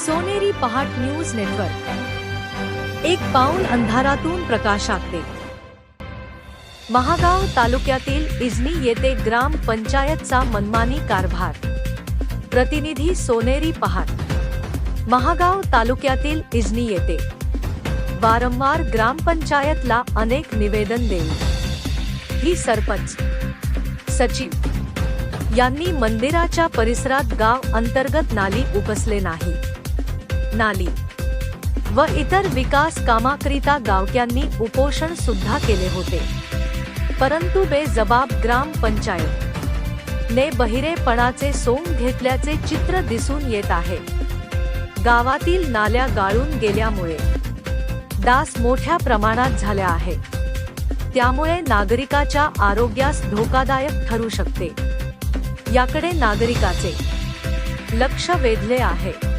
सोनेरी पहाट news network. एक पाऊल अंधारातून प्रकाश आखते महागाव तालुक्यातील इजनी येथे ग्राम पंचायतचा मनमानी कारभार. प्रतिनिधी सोनेरी पहाट. महागाव तालुक्यातील इजनी येथे. वारंवार ग्रामपंचायतला अनेक निवेदन देऊन. ही सरपंच सचिव यांनी मंदिराच्या परिसरात गाव अंतर्गत नाली उपसले नाही. नाली व इतर विकास कामाकरिता गावक्यांनी उपोषण सुद्धा केले होते. परंतु बेजबाब ग्रामपंचायत ने बहिरेपणाचे सोंग घेतल्याचे चित्र दिसून येत आहे. गावातील नाल्या गाळून गेल्यामुळे डास मोठ्या प्रमाणात झाल्या आहे. त्यामुळे नागरिकाच्या आरोग्यास धोकादायक ठरू शकते. याकडे नागरिकाचे लक्ष वेधले आहे.